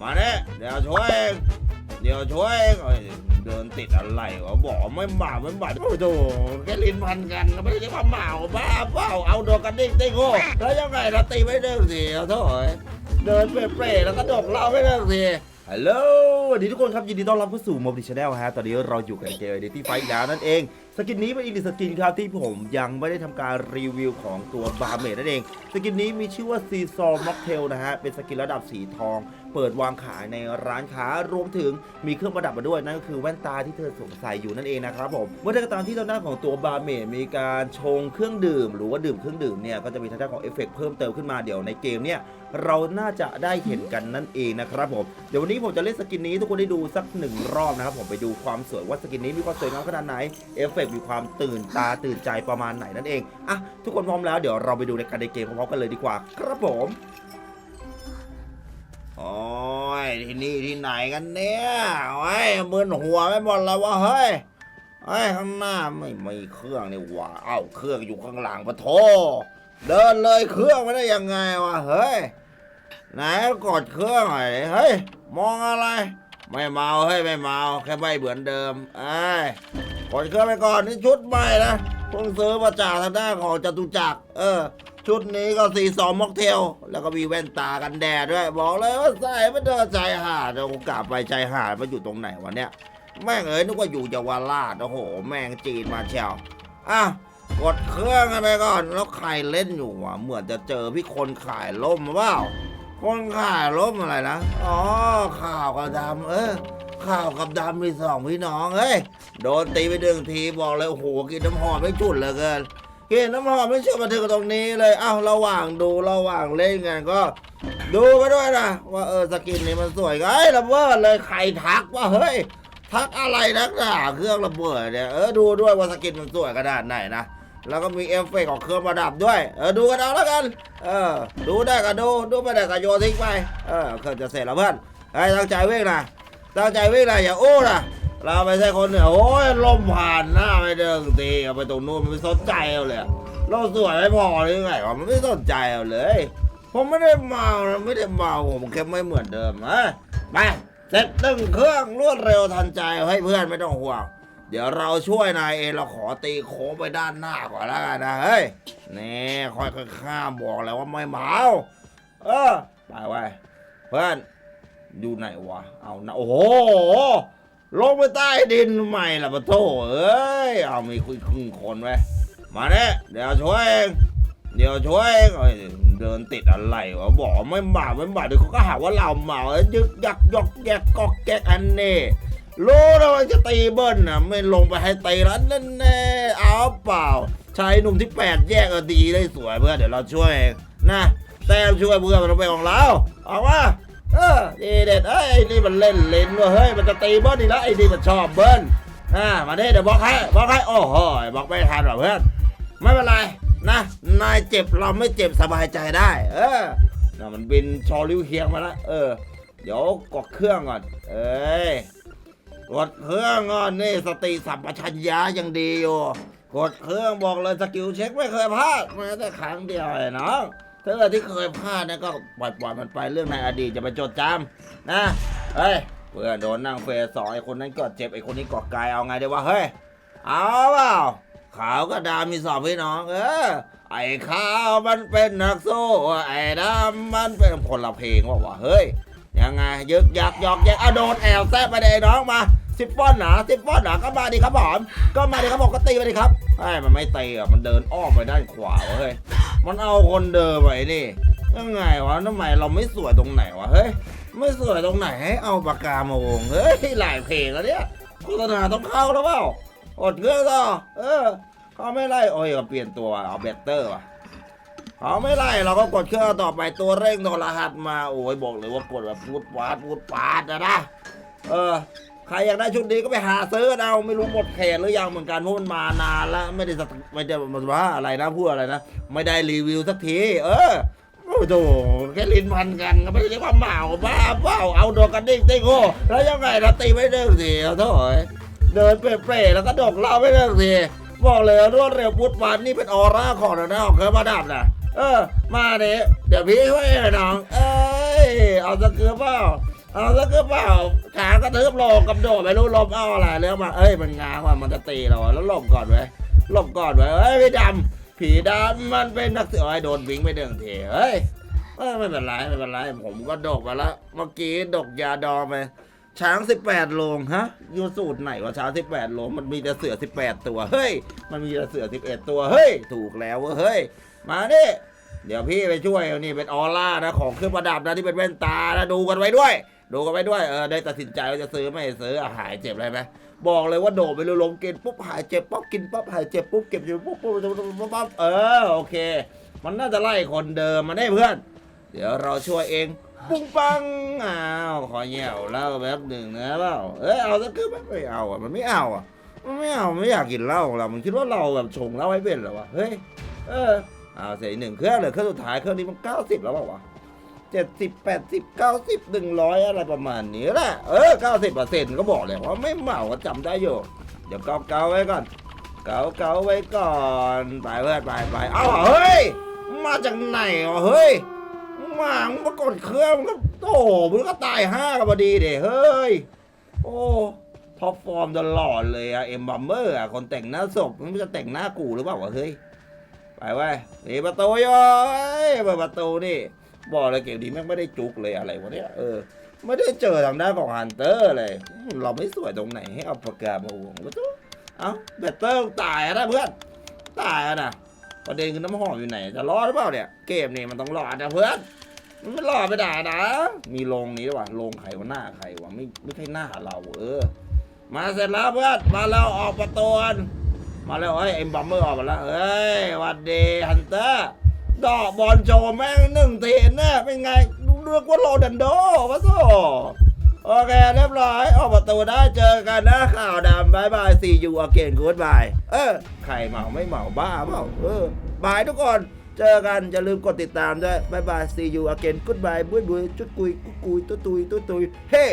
มาเนี่ยเดี๋ยวช่วยเองเดี๋ยวช่วยเองเดินติดอะไรวะบอกไม่บ่าไม่บ่าโอ้โหแค่ลิ้นพันกันก็ไม่ได้ใช่ความเมาบ้าเปล่าเอาโดนกันดิ้งได้โง่แล้วยังไงเราตีไม่ได้สิเอาเถอะเดินเปรย์ๆแล้วก็ดกเราไม่ได้สิฮัลโหลสวัสดีทุกคนครับยินดีต้อนรับเข้าสู่โมบิชแนลฮะ ตอนนี้เราอยู่กับเกม Identity Fight แล้วนั่นเอง สกินนี้เป็นอีกหนึ่งสกินครับที่ผมยังไม่ได้ทำการรีวิวของตัวบาร์เมดนั่นเอง สกินนี้มีชื่อว่าซีซอร์ม็อกเทลนะฮะ เป็นสกินระดับสีทอง เปิดวางขายในร้านค้ารวมถึงมีเครื่องประดับมาด้วย นั่นก็คือแว่นตาที่เธอสวมใส่อยู่นั่นเองนะครับผมเมื่อได้ก็ตามที่ตอนหน้าของตัวบาร์เมดมีการชงเครื่องดื่ม หรือว่าดื่มเครื่องดื่มเนี่ยก็จะมีทางด้านของเอฟเฟกต์เพิ่มเติมขึ้นมาเดี๋ยวในเกมเนี่ยเราน่าจะได้เห็นกันนั่นเองนะครับผมเดี๋ยววันนี้ผมจะเล่นสกินนี้ทุกคนได้ดูสักหนึ่งรอบนะครับผมไปดูความสวยว่าสกินนี้มีความสวยงามขนาดไหนเอฟเฟกมีความตื่นตาตื่นใจประมาณไหนนั่นเองอะทุกคนพร้อมแล้วเดี๋ยวเราไปดูในการในเกมพร้อมๆกันเลยดีกว่า ครับผมโอ้ยที่นี่ที่ไหนกันเนี่ยโอ้ยมึนหัวไม่หมดแล้ววะเฮ้ยเฮ้ยข้างหน้าไม่มีเครื่องนี่หว่าเอ้าเครื่องอยู่ข้างหลังปะโถเดินเลยเครื่องไม่ได้ยังไงวะเฮ้ยไหนกดเครื่องหน่อยเฮ้ยมองอะไร ไม่เมาเฮ้ยไม่เมาแค่ไม่เหมือนเดิมไอ้ ยกดเครื่องไปก่อนนี่ชุดใหม่นะเพิ่งซื้อมาจากทางด้านของจตุจักรเออ ชุดนี้ก็สีสองม็อกเทล แล้วก็มีแว่นตากันแดดด้วย บอกเลยว่าใส่ไม่เดินใจหาดเดี๋ยวกูกลับไปใจหาดมาอยู่ตรงไหนวะเนี่ย แม่งเอ้ยนึกว่าอยู่เยาวราชโอ้โห แม่งจีนมาเชียวอะกดเครื่องกันไปก่อน แล้วใครเล่นอยู่วะเหมือนจะเจอพี่คนขายล่มหรือเปล่าคนขายล่มอะไรนะ อ๋อข่าวกับดำเออ ข่าวกับดำมีสองพี่น้องเอ้ยโดนตีไปดึงทีบอกเลยโอ้โหกินน้ำหอมไม่จุดเหลยเกินกินน้ำหอมไม่เชื่อมาถึงตรงนี้เลยเอ้าระหว่างดูระหว่างเล่นกันก็ ดูไปด้วยนะว่าเออสกินนี้มันสวยไงเอ้ยระเบิดเลยใครทักว่าเฮ้ย ทักอะไรนักหนาเครื่องระเบิดเนี่ยเออดูด้วยว่าสกินมันสวยขนาดไหนนะแล้วก็มีเอฟเฟกของเครื่องประดับด้วย เออดูกันเอาแล้วกัน เออ ดูได้ก็ดู ดูไม่ได้ก็โยนทิ้งไป เออเครื่องจะเสร็จแล้วเพื่อนไอ้ตั้งใจวิ่งนะ ตั้งใจวิ่งนะอย่าอู้นะเราไม่ใช่คนเหนือโอ้ยลมผ่านหน้าไปเดินตีเอาไปตรงนู้นมันไม่สนใจเอาเลยเราสวยไม่พอหรือไงวะมันไม่สนใจเอาเลย ผมไม่ได้เมานะไม่ได้เมาผมแค่ไม่เหมือนเดิมนะไปเสร็จตึ้งเครื่องรวดเร็วทันใจให้เพื่อนไม่ต้องห่วง เดี๋ยวเราช่วยนายเองเราขอตีโค้งไปด้านหน้าก่อนแล้วกันนะเฮ้ยนี่ค่อยๆข้ามบอกแล้วว่าไม่เมาเออไปไว้เพื่อน อยู่ไหนวะ เอานะโอ้โห ลงไปใต้ดินทำไมล่ะปะโถเอ้ย เอามีคุยครึ่งคนไว้มาเนี่ยเดี๋ยวช่วยเองเดี๋ยวช่วยเองเอ้ยเดินติดอะไรวะบอกไม่มาไม่มาเดี๋ยวเขาก็หาว่าเราเมาเอ้ยยึกยักยอกแยกกอกแกกอันนี้รู้นะว่าจะตีเบิ้ลนะไม่ลงไปให้ตีแล้วนั่นแน่เอาเปล่าชายหนุ่มที่แปดแยกเอดีได้สวยเพื่อนเดี๋ยวเราช่วยเองนะแต้มช่วยเพื่อนมันเป็นของเราเอาว่า เออดีเด็ดเอ้ยไอ้นี่มันเล่นเลนว่ะเฮ้ยมันจะตีเบิ้ลอีกแล้วไอ้นี่มันชอบเบิ้ลอ่ามาเด้เดี๋ยวบอกให้บอกให้โอ้โหบอกไม่ทันหรอกเพื่อนไม่เป็นไรนะนายเจ็บเราไม่เจ็บสบายใจได้ เออน่ะมันบินชอริวเคียงมาแล้วเออ เดี๋ยวกดเครื่องก่อน เอ้ยกดเครื่องก่อนนี่สติสัมปชัญญะยังดีอยู่กดเครื่องบอกเลยสกิลเช็คไม่เคยพลาดแม้แต่ครั้งเดียวไอ้น้อง เกิดที่เคยพลาดนะก็ปล่อยปล่อยมันไปเรื่องในอดีตจะไปจดจำนะเฮ้ยเพื่อนโดนนั่งเฟสสองไอ้คนนั้นก็เจ็บไอ้คนนี้ก็กายเอาไงดีวะเฮ้ยเอาเปล่าขาวกับดำมีสองพี่น้อง เออไอ้ขาวมันเป็นนักสู้ไอ้ดำมันเป็นคนละเพลงว่าวะเฮ้ยยังไงยึกยักยอกแยกอะโดนแอลแซะไปเลยน้องมาสิบป้อนหนาสิบป้อนหนาก็มาดิครับผมก็มาดิครับผมก็ตีไปดิครับไอ้ยมันไม่ตีอะมันเดินอ้อมไปด้านขวาเว้ย มันเอาคนเดินไปนี่ยังไงวะทำไมเราไม่สวยตรงไหนวะเฮ้ยไม่สวยตรงไหนให้เอาปากกามาวงเฮ้ยหลายเพลงแล้วเนี่ยโฆษณาต้องเข้าแล้วเปล่าอดเงื่อนต่อเออเขาไม่ไล่โอ้ยเปลี่ยนตัวเอาเบตเตอร์ว่ะเอาไม่ไล่เราก็กดเครื่องต่อไปตัวเร่งโทรหัสมาโอ้ยบอกเลยว่ากดแบบพูดปาดพูดปาดนะนะ เออ ใครอยากได้ชุดนี้ก็ไปหาซื้อเอาไม่รู้หมดเขตหรือยังเหมือนกันเพราะมันมานานแล้วไม่ได้สตไม่ได้มาว่าอะไรนะพูดอะไรนะไม่ได้รีวิวสักที เออโอ้โหแค่ลิ้นพันกันก็ไม่ใช่ความเมาบ้าเปล่าเอาดนกันดิ้งได้โง่แล้วยังไงเราตีไม่ได้สิเอาเถอะเดินเปรย์แล้วก็ดอกเล่าไม่ได้สิบอกเลยรวดเร็วพุดปานนี่เป็นออร่าของน้าของเครื่อประดับนะเออ มาเนี้เดี๋ยวพี่ช่วยเองน้อง เอ้ย เอาสกเกือเปล่า เอาแล้วก็เปล่าขากระเทืบลงกับโดดไม่รู้ลมเอาอะไรเรื่องมาเอ้ยมันง้างว่ามันจะตีเราอะแล้วหลบก่อนไว้ยหลบก่อนไว้ยเอ้ยพี่ดำผีดำมันเป็นนักเสือไอ้โดนวิ่งไปเดืองเทเฮ้ยเอ้ยไม่เป็นไรไม่เป็นไรผมก็ดกมาแล้วเมื่อกี้ดกยาดองไปช้างสิบแปดโลงฮะอยู่สูตรไหนวะช้างสิบแปดโลงมันมีแต่เสือสิบแปดตัวเฮ้ย มันมีแต่เสือสิบเอ็ดตัวเฮ้ย ถูกแล้วเว้ยเฮ้ยมาดิเดี๋ยวพี่ไปช่วยนี่เป็นออร่านะของเครื่องประดับนะที่เป็นแว่นตานะดูกันไว้ด้วย ดูกันไว้ด้วยเออได้ตัดสินใจว่าจะซื้อไม่ซื้ออะหายเจ็บอะไรไหมบอกเลยว่าโดดไปเลยลงกินปุ๊บหายเจ็บปุ๊บกินปุ๊บหายเจ็บปุ๊บเก็บอยู่ปุ๊บปุ๊บปุ๊บปุ๊บปุ๊บเออโอเค มันน่าจะไล่คนเดิมมาได้เพื่อน เดี๋ยวเราช่วยเองปุ้งปังอ้าวขอเหี่ยวเล้าแป๊บหนึ่งนะเปล่าเอ้ยเอาสักคือไม่ไม่เอาอะมันไม่เอาอะมันไม่เอาไม่อยากกินเหล้าเรามันคิดว่าเราแบบชงเหล้าให้เป็นเหรอวะเฮ้ยเออเอาเสียหนึ่งเครื่องเหลือเครื่องสุดท้ายเครื่องนี้มันเก้าสิบแล้วเปล่าวะ เจ็ดสิบแปดสิบเก้าสิบหนึ่งร้อยอะไรประมาณนี้แหละเออเก้าสิบเปอร์เซ็นต์ก็บอกเลยว่าไม่เมาก็จำได้อยู่ เดี๋ยวเกาเกาๆไว้ก่อน เกาเกาไว้ก่อน ไปเพื่อนไปไปเอาเฮ้ย มาจากไหนวะเฮ้ยมามึงมากดเครื่องมึงก็โอ้มึงก็ตายห้ากันพอดีเด้เฮ้ย โอ้ท็อปฟอร์มตลอดเลยอะเอ็มบัมเมอร์อะคนแต่งหน้าศพมันจะแต่งหน้ากูหรือเปล่าวะเฮ้ย ไปเว้ยตีประตูย่อยเปิดประตูนี่ บอกเลยเกมนี้แม่งไม่ได้จุกเลยอะไรวะเนี่ยเออไม่ได้เจอทางด้านของฮันเตอร์เลย เราไม่สวยตรงไหนให้เอาปากกามาวงวะทุกเอ้าแบตเตอร์ตายนะเพื่อนตายนะประเด็นคือน้ำหอมอยู่ไหน จะรอดหรือเปล่าเนี่ย เกมนี้มันต้องรอดนะเพื่อน มันไม่รอดไม่ได้นะ มีโรงนี้ด้วยวะโรงไขวะหน้าไขวะไม่ไม่ใช่หน้าเราเออ มาเสร็จแล้วเพื่อน มาแล้วออกประตูมาแล้วเฮ้ยเอ็มบัมเมอร์ออกมาแล้วเฮ้ยหวัดดีฮันเตอร์ ดอกบอลโชว์แม่งหนึ่งเทีน่ะเป็นไงเรียกว่าโรดันโดวะโซโอเคเรียบร้อย ออกประตูได้เจอกันนะข่าวดำบายบายซียูอเกนกูดบาย เออ ใครเมาไม่เมาบ้าเปล่าเออบายทุกคนเจอกัน อย่าลืมกดติดตามด้วยบายบายซียูอเกนกูดบายบุยบุยจุดกุยกุยกุยตุยตุยตุยตุยเฮ้